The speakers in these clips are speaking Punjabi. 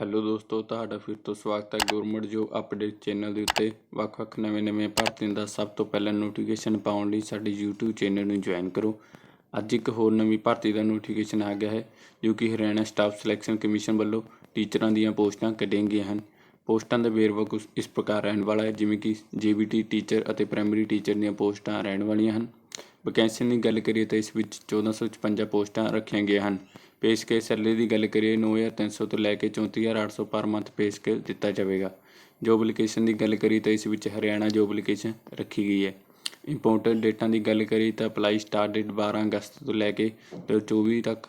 ਹੈਲੋ ਦੋਸਤੋ, ਤੁਹਾਡਾ ਫਿਰ ਤੋਂ ਸਵਾਗਤ ਹੈ ਗਵਰਨਮੈਂਟ ਜੋਬ ਅਪਡੇਟ ਚੈਨਲ ਦੇ ਉੱਤੇ। ਵੱਖ-ਵੱਖ ਨਵੇਂ-ਨਵੇਂ ਭਰਤੀਆਂ ਦਾ ਸਭ ਤੋਂ ਪਹਿਲਾਂ ਨੋਟੀਫਿਕੇਸ਼ਨ ਪਾਉਣ ਲਈ ਸਾਡੇ YouTube ਚੈਨਲ ਨੂੰ ਜੁਆਇਨ ਕਰੋ। ਅੱਜ ਇੱਕ ਹੋਰ ਨਵੀਂ ਭਰਤੀ ਦਾ ਨੋਟੀਫਿਕੇਸ਼ਨ ਆ ਗਿਆ ਹੈ, ਜੋ ਕਿ ਹਰਿਆਣਾ ਸਟਾਫ ਸਿਲੈਕਸ਼ਨ ਕਮਿਸ਼ਨ ਵੱਲੋਂ ਟੀਚਰਾਂ ਦੀਆਂ ਪੋਸਟਾਂ ਕੱਢੀਆਂ ਗਈਆਂ ਹਨ। ਪੋਸਟਾਂ ਦਾ ਵੇਰਵਾ ਕੁਛ ਇਸ ਪ੍ਰਕਾਰ ਰਹਿਣ ਵਾਲਾ ਹੈ, ਜਿਵੇਂ ਕਿ ਜੀਬੀਟੀ ਟੀਚਰ ਅਤੇ ਪ੍ਰਾਇਮਰੀ ਟੀਚਰ ਦੀਆਂ ਪੋਸਟਾਂ ਰਹਿਣ ਵਾਲੀਆਂ ਹਨ। ਵੈਕੈਂਸੀ ਦੀ ਗੱਲ ਕਰੀਏ ਤਾਂ ਇਸ ਵਿੱਚ 1456 ਪੋਸਟਾਂ ਰੱਖੀਆਂ ਗਈਆਂ ਹਨ। ਪੇ ਸਕੇਲ ਸੈਲਰੀ ਦੀ ਗੱਲ ਕਰੀਏ 9300 ਤੋਂ ਲੈ ਕੇ 34800 ਪਰ ਮੰਥ ਪੇ ਸਕੇਲ ਦਿੱਤਾ ਜਾਵੇਗਾ। ਜੋਬ ਲੋਕੇਸ਼ਨ ਦੀ ਗੱਲ ਕਰੀ ਤਾਂ ਇਸ ਵਿੱਚ ਹਰਿਆਣਾ ਜੋਬ ਲੋਕੇਸ਼ਨ ਰੱਖੀ ਗਈ ਹੈ। ਇੰਪੋਰਟੈਂਟ ਡੇਟਾਂ ਦੀ ਗੱਲ ਕਰੀ ਤਾਂ ਅਪਲਾਈ ਸਟਾਰਟ ਡੇਟ 12 ਅਗਸਤ ਤੋਂ ਲੈ ਕੇ 2024 ਤੱਕ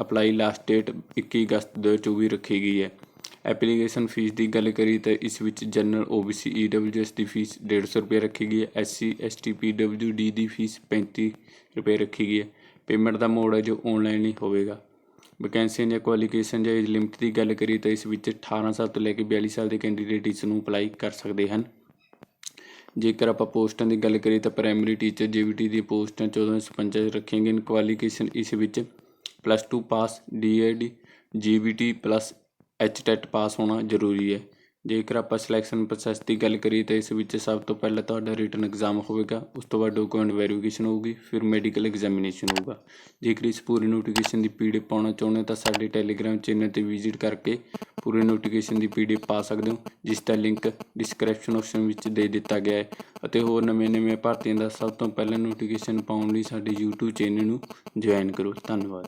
ਅਪਲਾਈ ਲਾਸਟ ਡੇਟ 21 ਅਗਸਤ 2024 ਰੱਖੀ ਗਈ ਹੈ। ਐਪਲੀਕੇਸ਼ਨ ਫੀਸ ਦੀ ਗੱਲ ਕਰੀ ਤਾਂ ਇਸ ਵਿੱਚ ਜਨਰਲ OBC EWS ਦੀ ਫੀਸ 150 ਰੁਪਏ ਰੱਖੀ ਗਈ ਹੈ SC ST PWD ਦੀ ਫੀਸ 35 ਰੁਪਏ ਰੱਖੀ ਗਈ ਹੈ। ਪੇਮੈਂਟ ਦਾ ਮੋਡ ਹੈ ਜੋ ਆਨਲਾਈਨ ਹੀ ਹੋਵੇਗਾ। ਵੈਕੈਂਸੀਆਂ ਜਾਂ ਕੁਆਲੀਫਿਕੇਸ਼ਨ ਜਾਂ ਏਜ ਲਿਮਟ ਦੀ ਗੱਲ ਕਰੀ ਤਾਂ ਇਸ ਵਿੱਚ 18 ਸਾਲ ਤੋਂ ਲੈ ਕੇ 42 ਸਾਲ ਦੇ ਕੈਂਡੀਡੇਟ ਇਸ ਨੂੰ ਅਪਲਾਈ ਕਰ ਸਕਦੇ ਹਨ। ਜੇਕਰ ਆਪਾਂ ਪੋਸਟਾਂ ਦੀ ਗੱਲ ਕਰੀਏ ਤਾਂ ਪ੍ਰਾਇਮਰੀ ਟੀਚਰ ਜੀਬੀਟੀ ਦੀ ਪੋਸਟਾਂ 1455 ਰੱਖੀਆਂ ਗਈਆਂ ਕੁਆਲੀਫਿਕੇਸ਼ਨ ਇਸ ਵਿੱਚ plus 2 pass DEd JBT plus HTET pass ਹੋਣਾ ਜ਼ਰੂਰੀ ਹੈ। ਜੇਕਰ ਆਪਾਂ ਸਿਲੈਕਸ਼ਨ ਪ੍ਰੋਸੈਸ ਦੀ ਗੱਲ ਕਰੀਏ ਤਾਂ ਇਸ ਵਿੱਚ ਸਭ ਤੋਂ ਪਹਿਲਾਂ ਤੁਹਾਡਾ ਰਿਟਨ ਐਗਜ਼ਾਮ ਹੋਵੇਗਾ, ਉਸ ਤੋਂ ਬਾਅਦ ਡਾਕੂਮੈਂਟ ਵੈਰੀਫਿਕੇਸ਼ਨ ਹੋਊਗੀ, ਫਿਰ ਮੈਡੀਕਲ ਐਗਜ਼ਾਮੀਨੇਸ਼ਨ ਹੋਊਗਾ। ਜੇਕਰ ਇਸ ਪੂਰੀ ਨੋਟੀਫਿਕੇਸ਼ਨ ਦੀ ਪੀਡੀਐਫ ਪਾਉਣਾ ਚਾਹੁੰਦੇ ਹੋ ਤਾਂ ਸਾਡੇ ਟੈਲੀਗ੍ਰਾਮ ਚੈਨਲ ਤੇ ਵਿਜ਼ਿਟ ਕਰਕੇ ਪੂਰੇ ਨੋਟੀਫਿਕੇਸ਼ਨ ਦੀ ਪੀਡੀਐਫ ਪਾ ਸਕਦੇ ਹੋ, ਜਿਸ ਦਾ ਲਿੰਕ ਡਿਸਕ੍ਰਿਪਸ਼ਨ ਆਪਸ਼ਨ ਵਿੱਚ ਦੇ ਦਿੱਤਾ ਗਿਆ ਹੈ। ਅਤੇ ਹੋਰ ਨਵੇਂ-ਨਵੇਂ ਭਰਤੀਆਂ ਦਾ ਸਭ ਤੋਂ ਪਹਿਲਾਂ ਨੋਟੀਫਿਕੇਸ਼ਨ ਪਾਉਣ ਲਈ ਸਾਡੇ YouTube ਚੈਨਲ ਨੂੰ ਜੁਆਇਨ ਕਰੋ। ਧੰਨਵਾਦ।